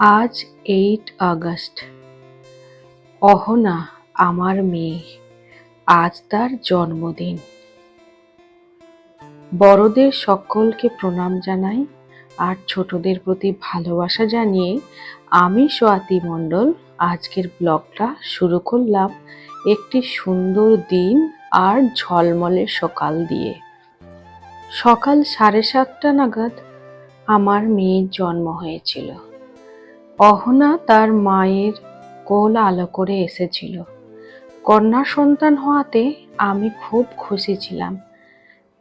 আজ eight August. Ahana আমার মেয়ে, আজ তার জন্মদিন। বড়দের সকলকে প্রণাম জানাই আর ছোটদের প্রতি ভালোবাসা জানিয়ে আমি সোয়াতি মণ্ডল আজকের ব্লগটা শুরু করলাম একটি সুন্দর দিন আর ঝলমলে সকাল দিয়ে। সকাল সাড়ে সাতটা নাগাদ আমার মেয়ের জন্ম হয়েছিল। অহনা তার মায়ের কোল আলো করে এসেছিল। কন্যা সন্তান হওয়াতে আমি খুব খুশি ছিলাম,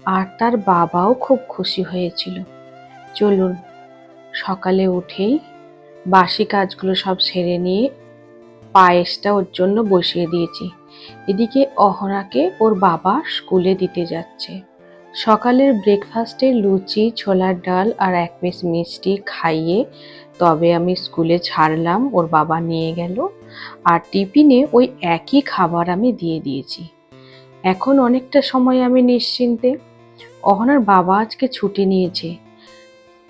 আর তার বাবাও খুব খুশি হয়েছিল। চলুন, সকালে উঠেই বাসি কাজগুলো সব সেরে নিয়ে পায়েসটা ওর জন্য বসিয়ে দিয়েছি। এদিকে অহনাকে ওর বাবা স্কুলে দিতে যাচ্ছে। সকালের ব্রেকফাস্টে লুচি, ছোলার ডাল আর এক পিস মিষ্টি খাইয়ে তবে আমি স্কুলে ছাড়লাম, ওর বাবা নিয়ে গেল আর টিফিনে ওই একই খাবার আমি দিয়ে দিয়েছি। এখন অনেকটা সময় আমি নিশ্চিন্তে। অহনার বাবা আজকে ছুটি নিয়েছে।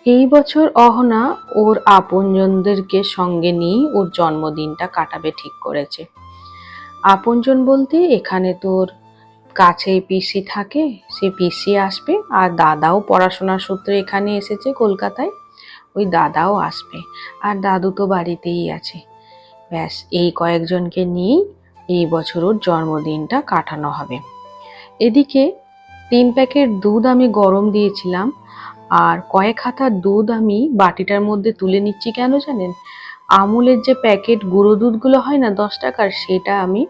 এই বছর অহনা ওর আপনজনদেরকে সঙ্গে নিয়ে ওর জন্মদিনটা কাটাবে ঠিক করেছে। আপনজন বলতে এখানে তোর কাছেই পিসি থাকে, সে পিসি আসবে আর দাদাও পড়াশোনার সূত্রে এখানে এসেছে কলকাতায়। ওই দাদাও আসবে, আর দাদু তো বাড়িতেই আছে। ব্যাস, এই কয়েকজনকে নিয়েই এই বছর ওর জন্মদিনটা কাটানো হবে। এদিকে তিন প্যাকেট দুধ আমি গরম দিয়েছিলাম, আর কয়েক হাতা দুধ আমি বাটিটার মধ্যে তুলে নিচ্ছি কেন জানেন? আমুলের যে প্যাকেট গুঁড়ো দুধগুলো হয় না দশ টাকার, সেটা আমি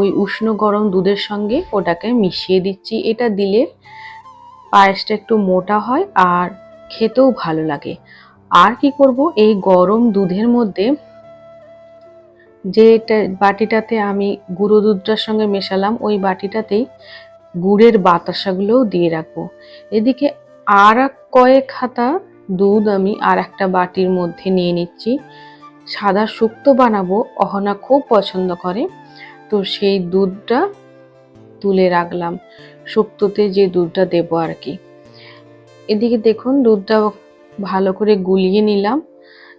ওই উষ্ণ গরম দুধের সঙ্গে ওটাকে মিশিয়ে দিচ্ছি। এটা দিলে পায়েসটা একটু মোটা হয়, আর খেতেও ভালো লাগে। আর কি করব? এই গরম দুধের মধ্যে যে বাটিটাতে আমি গুঁড়ো দুধটার সঙ্গে মেশালাম, ওই বাটিটাতেই গুড়ের বাতাসাগুলোও দিয়ে রাখব। এদিকে আর কয়েক হাতা দুধ আমি আর একটা বাটির মধ্যে নিয়ে নিচ্ছি। সাদা শুক্তো বানাবো, অহনা খুব পছন্দ করে। তো সেই দুধটা তুলে রাখলাম। শুক্তোতে যে দুধটা দেবো আর কি। এদিকে দেখুন দুধটা ভালো করে গুলিয়ে নিলাম।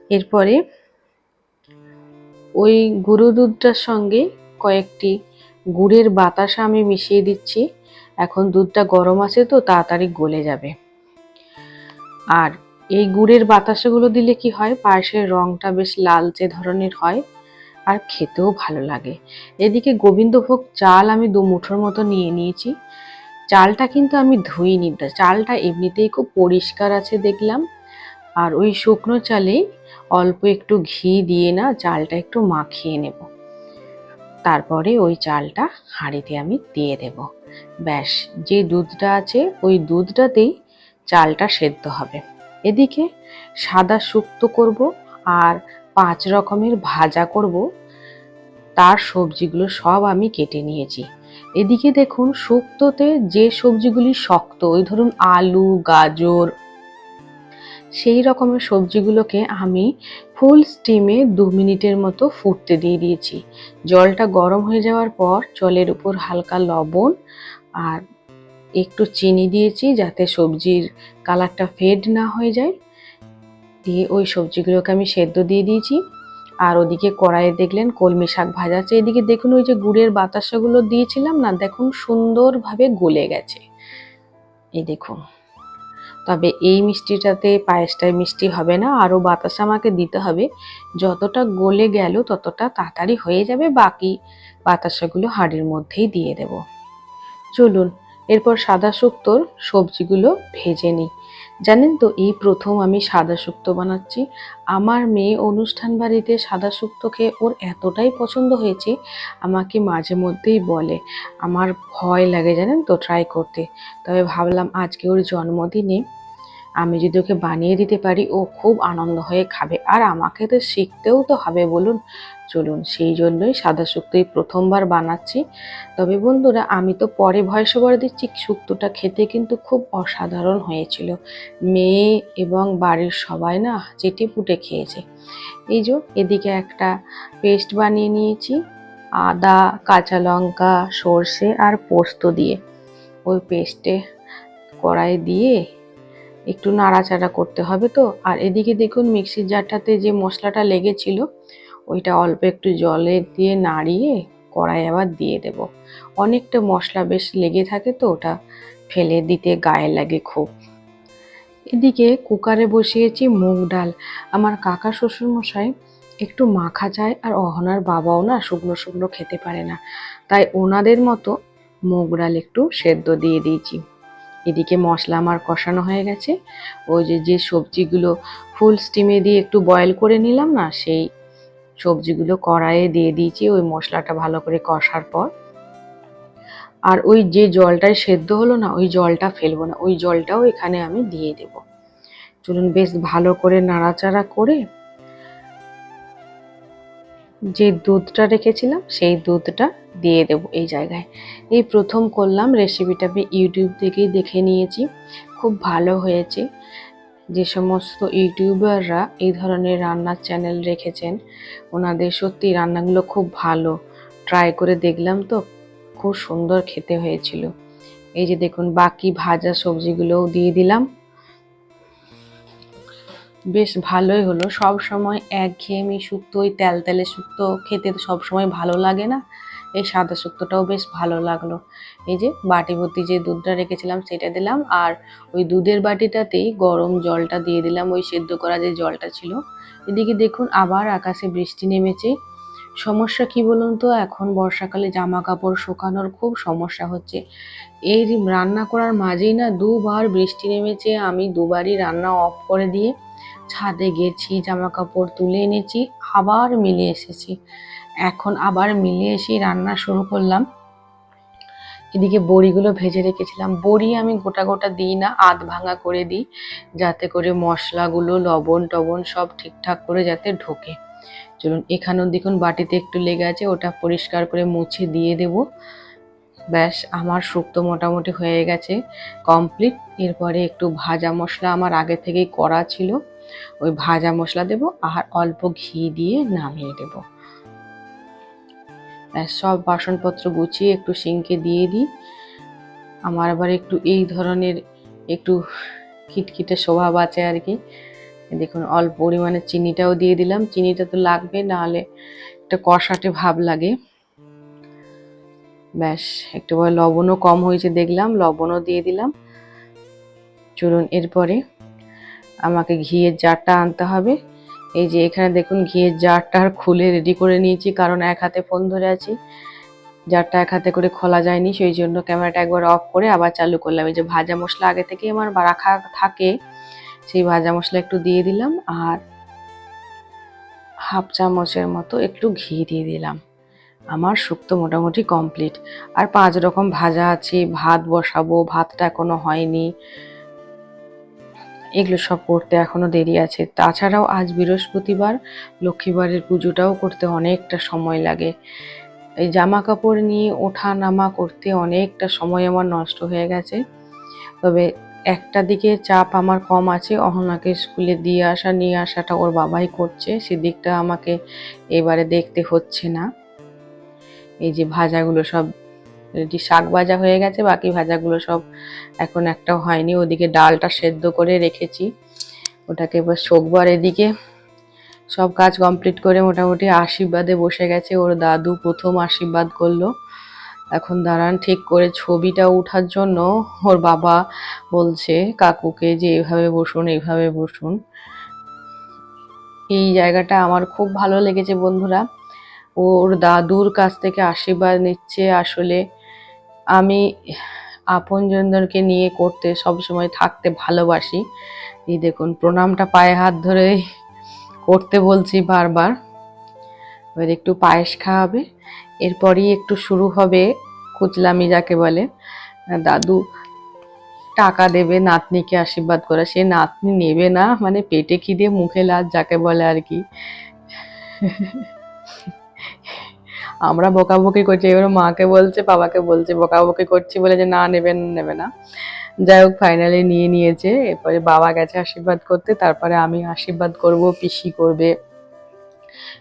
এরপরে ওই গুঁড়ো দুধটার সঙ্গে কয়েকটি গুড়ের বাতাসা আমি মিশিয়ে দিচ্ছি। এখন দুধটা গরম আছে তো তাড়াতাড়ি গলে যাবে। আর এই গুড়ের বাতাসাগুলো দিলে কি হয়? পায়েসের রংটা বেশ লালচে ধরনের হয় আর খেতেও ভালো লাগে। এদিকে গোবিন্দভোগ চাল আমি দু মুঠোর মতো নিয়ে নিয়েছি। চালটা কিন্তু আমি ধুইনি। চালটা এমনিতেই খুব পরিষ্কার আছে দেখলাম। আর ওই শুকনো চালে অল্প একটু ঘি দিয়ে না চালটা একটু মাখিয়ে নেব। তারপরে ওই চালটা হাঁড়িতে আমি দিয়ে দেব। ব্যাস, যে দুধটা আছে ওই দুধটাতেই চালটা সেদ্ধ হবে। এদিকে সাদা শুক্তো করব আর পাঁচ রকমের ভাজা করব। তার সবজিগুলো সব আমি কেটে নিয়েছি। এদিকে দেখুন শুক্তোতে যে সবজিগুলি শক্ত, ওই ধরুন আলু, গাজর, সেই রকমের সবজিগুলোকে আমি ফুল স্টিমে দু মিনিটের মতো ফুটতে দিয়ে দিয়েছি। জলটা গরম হয়ে যাওয়ার পর জলের উপর হালকা লবণ আর একটু চিনি দিয়েছি যাতে সবজির কালারটা ফেড না হয়ে যায়। দিয়ে ওই সবজিগুলোকে আমি সেদ্ধ দিয়ে দিয়েছি। আর ওদিকে কড়াইয়ে দেখলেন কলমি শাক ভাজা আছে। এদিকে দেখুন ওই যে গুড়ের বাতাসাগুলো দিয়েছিলাম না, দেখুন সুন্দরভাবে গলে গেছে। এই দেখুন। তবে এই মিষ্টিটাতে পায়েসটায় মিষ্টি হবে না, আরও বাতাস আমাকে দিতে হবে। যতটা গলে গেল ততটা তাড়াতাড়ি হয়ে যাবে, বাকি বাতাসাগুলো হাঁড়ির মধ্যেই দিয়ে দেব। চলুন, এরপর সাদা শুক্তোর সবজিগুলো ভেজে নিই। জানেন তো, এই প্রথম আমি সাদা শুক্তো বানাচ্ছি। আমার মেয়ে অনুষ্ঠান বাড়িতে সাদা শুক্তো খেয়ে ওর এতটাই পছন্দ হয়েছে, আমাকে মাঝে মধ্যেই বলে। আমার ভয় লাগে জানেন তো ট্রাই করতে। তবে ভাবলাম আজকে ওর জন্মদিনে আমি যদি ওকে বানিয়ে দিতে পারি, ও খুব আনন্দ হয়ে খাবে। আর আমাকে তো শিখতেও তো হবে, বলুন। চলুন, সেই জন্যই সাদা শুক্তোই প্রথমবার বানাচ্ছি। তবে বন্ধুরা, আমি তো পরে ভয়েস ওভার দিচ্ছি শুক্তোটা খেতে কিন্তু খুব অসাধারণ হয়েছিল। মেয়ে এবং বাড়ির সবাই না চেটে পুটে খেয়েছে। এই যে, এদিকে একটা পেস্ট বানিয়ে নিয়েছি, আদা, কাঁচা লঙ্কা, সর্ষে আর পোস্ত দিয়ে। ওই পেস্টে কড়াই দিয়ে একটু নাড়াচাড়া করতে হবে তো। আর এদিকে দেখুন, মিক্সির জারটাতে যে মশলাটা লেগেছিল ওইটা অল্প একটু জলে দিয়ে নাড়িয়ে কড়াই আবার দিয়ে দেব। অনেকটা মশলা বেশ লেগে থাকে তো, ওটা ফেলে দিতে গায়ে লাগে খুব। এদিকে কুকারে বসিয়েছি মুগ ডাল। আমার কাকা শ্বশুর মশাই একটু মাখা চায় আর অহনার বাবাও না শুকনো শুকনো খেতে পারে না। তাই ওনাদের মতো মুগ ডাল একটু সেদ্ধ দিয়ে দিয়েছি। এদিকে মশলা আমার কষানো হয়ে গেছে। ওই যে যে সবজিগুলো ফুল স্টিমে দিয়ে একটু বয়েল করে নিলাম না, সেই সবজিগুলো কড়াইয়ে দিয়ে দিয়েছি, ওই মশলাটা ভালো করে কষার পর। আর ওই যে জলটায় সেদ্ধ হলো না, ওই জলটা ফেলব না, ওই জলটাও এখানে আমি দিয়ে দেব। চলুন বেশ ভালো করে নাড়াচাড়া করে যে দুধটা রেখেছিলাম, সেই দুধটা দিয়ে দেব এই জায়গায়। এই প্রথম করলাম রেসিপিটা আমি ইউটিউব থেকেই দেখে নিয়েছি, খুব ভালো হয়েছে। যে সমস্ত ইউটিউবাররা এই ধরনের রান্নার চ্যানেল রেখেছেন, ওনাদের সত্যি রান্নাগুলো খুব ভালো। ট্রাই করে দেখলাম তো, খুব সুন্দর খেতে হয়েছিল। এই যে দেখুন, বাকি ভাজা সবজিগুলোও দিয়ে দিলাম। বেশ ভালোই হলো। সব সময় একঘেয়েমি শুক্তো ওই তেল তেলে শুক্তো খেতে সব সময় ভালো লাগে না। এই সাদা শুক্তোটাও বেশ ভালো লাগল। এই যে বাটি ভর্তি যে দুধটা রেখেছিলাম সেটা দিলাম আর ওই দুধের বাটিটাতেই গরম জলটা দিয়ে দিলাম, ওই সেদ্ধ করা যে জলটা ছিল। এদিকে দেখুন আবার আকাশে বৃষ্টি নেমেছে। সমস্যা কি বলুন তো? এখন বর্ষাকালে জামা কাপড় শুকানোর খুব সমস্যা হচ্ছে। এই রান্না করার মাঝেই না দুবার বৃষ্টি নেমেছে, আমি দুবারই রান্না অফ করে দিয়ে ছাদে গেছি জামা কাপড় তুলে এনেছি। আবার মিলে এসেছি। এখন আবার মিলে এসেই রান্না শুরু করলাম। এদিকে বড়িগুলো ভেজে রেখেছিলাম। বড়ি আমি গোটা গোটা দিই না, আধ ভাঙা করে দিই, যাতে করে মশলাগুলো, লবণ টবণ সব ঠিকঠাক করে যাতে ঢোকে। চলুন, এখানেও দেখুন বাটিতে একটু লেগে আছে, ওটা পরিষ্কার করে মুছে দিয়ে দেব। ব্যাস, আমার শুক্তো মোটামুটি হয়ে গেছে কমপ্লিট। এরপরে একটু ভাজা মশলা আমার আগে থেকেই করা ছিল। ওই ভাজা মশলা দেব আর অল্প ঘি দিয়ে নামিয়ে দেব। সব বাসনপত্র গুছিয়ে একটু সিঙ্কে দিয়ে দিই। আমার আবার একটু এই ধরনের একটু খিটখিটে স্বভাব আছে আর কি। দেখুন, অল্প পরিমাণে চিনিটাও দিয়ে দিলাম। চিনিটা তো লাগবে, নাহলে একটা কষাটে ভাব লাগে। ব্যাস, একটু লবণও কম হয়েছে দেখলাম, লবণও দিয়ে দিলাম। চলুন, এরপরে আমাকে ঘিয়ের জারটা আনতে হবে। এই যে এখানে দেখুন ঘিয়ের জারটা খুলে রেডি করে নিয়েছি, কারণ এক হাতে ফোন ধরে আছি। জারটা এক হাতে করে খোলা যায়নি, সেই জন্য ক্যামেরাটা একবার অফ করে আবার চালু করলাম। এই যে ভাজা মশলা আগে থেকে আমার রাখা থাকে, সেই ভাজা মশলা একটু দিয়ে দিলাম আর হাফ চামচের মতো একটু ঘি দিয়ে দিলাম। আমার শুক্তো মোটামুটি কমপ্লিট আর পাঁচ রকম ভাজা আছে, ভাত বসাবো, ভাতটা এখনও হয়নি। এগুলো সব করতে এখনও দেরি আছে। তাছাড়াও আজ বৃহস্পতিবার লক্ষ্মীবারের পুজোটাও করতে অনেকটা সময় লাগে। এই জামা কাপড় নিয়ে ওঠা নামা করতে অনেকটা সময় আমার নষ্ট হয়ে গেছে। তবে একটা দিকে চাপ আমার কম আছে, অহনাকে স্কুলে দিয়ে আসা, নিয়ে আসাটা ওর বাবাই করছে, সেদিকটা আমাকে এবারে দেখতে হচ্ছে না। এই যে ভাজাগুলো সব রেডি শাক ভাজা হয়ে গেছে, বাকি ভাজাগুলো সব এখন একটা হয়নি। ওদিকে ডালটা সেদ্ধ করে রেখেছি। ওটাকে এবার শোকবার এদিকে। সব কাজ কমপ্লিট করে মোটামুটি আশীর্বাদে বসে গেছে। ওর দাদু প্রথম আশীর্বাদ করল। এখন দাঁড়ান, ঠিক করে ছবিটা ওঠার জন্য ওর বাবা বলছে, কাকুকে যে এভাবে বসুন এইভাবে বসুন। এই জায়গাটা আমার খুব ভালো লেগেছে বন্ধুরা। ওর দাদুর কাছ থেকে আশীর্বাদ নিচ্ছে। আসলে আমি আপনজনদেরকে নিয়ে করতে সব সময় থাকতে ভালোবাসি। এই দেখুন, প্রণামটা পায়ে হাত ধরে করতে বলছি বারবার। এবার একটু পায়েস খাওয়াবে, এরপরই একটু শুরু হবে কুচলামি যাকে বলে। দাদু টাকা দেবে, নাতনিকে আশীর্বাদ করে। সে নাতনি নেবে না মানে পেটে খিদে, মুখে লাজ যাকে বলে আর কি। আমরা বকাবকি করছি। এবার মাকে বলছে, বাবাকে বলছে, বকাবকি করছি বলে যে না, নেবেন, নেবে না। যাই হোক ফাইনালি নিয়ে নিয়েছে। এরপরে বাবা গেছে আশীর্বাদ করতে, তারপরে আমি আশীর্বাদ করব, পিসি করবে।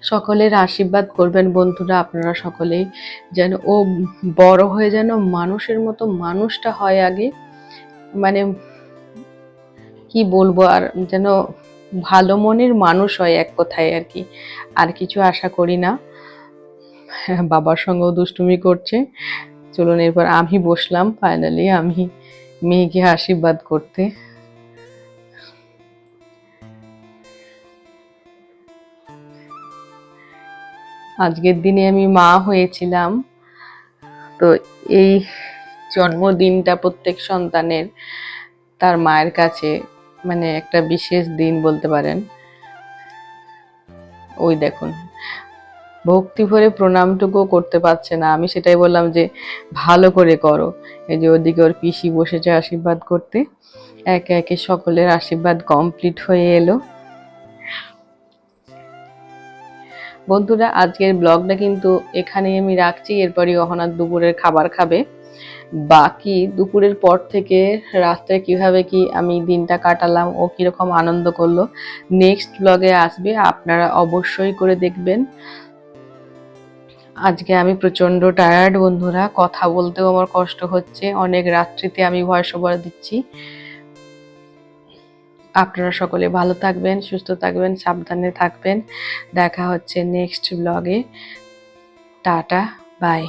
সকলের আশীর্বাদ করবেন বন্ধুরা, আপনারা সকলেই। যেন ও বড় হয়ে যেন মানুষের মতো মানুষটা হয় আগে। মানে কি বলব, আর যেন ভালো মনের মানুষ হয় এক কথায় আর কি। আর কিছু আশা করি না। বাবার সঙ্গেও দুষ্টুমি করছে। চলুন এরপর আমি বসলাম ফাইনালি আমি মেয়েকে আশীর্বাদ করতে। আজকের দিনে আমি মা হয়েছিলাম। তো এই জন্মদিনটা প্রত্যেক সন্তানের তার মায়ের কাছে মানে একটা বিশেষ দিন বলতে পারেন। ওই দেখুন। ভক্তি ভরে প্রণামটুকু করতে পারছে না। আমি সেটাই বললাম যে, ভালো করে করো। এই যে ওদিকে ওর পিসি বসেছে আশীর্বাদ করতে। একে একে সকলের আশীর্বাদ কমপ্লিট হয়ে এলো। বন্ধুরা, আজকের ব্লগটা কিন্তু এখানেই আমি রাখছি। এরপরই অহনাথ দুপুরের খাবার খাবে। বাকি দুপুরের পর থেকে রাত্রে কীভাবে কি আমি দিনটা কাটালাম, ও কীরকম আনন্দ করল নেক্সট ব্লগে আসবে। আপনারা অবশ্যই করে দেখবেন। আজকে আমি প্রচণ্ড টায়ার্ড বন্ধুরা, কথা বলতেও আমার কষ্ট হচ্ছে, অনেক রাত্রিতে আমি ভয়েস ওভার দিচ্ছি। আপনারা সকলে ভালো থাকবেন, সুস্থ থাকবেন, সাবধানে থাকবেন। দেখা হচ্ছে নেক্সট ব্লগে টাটা বাই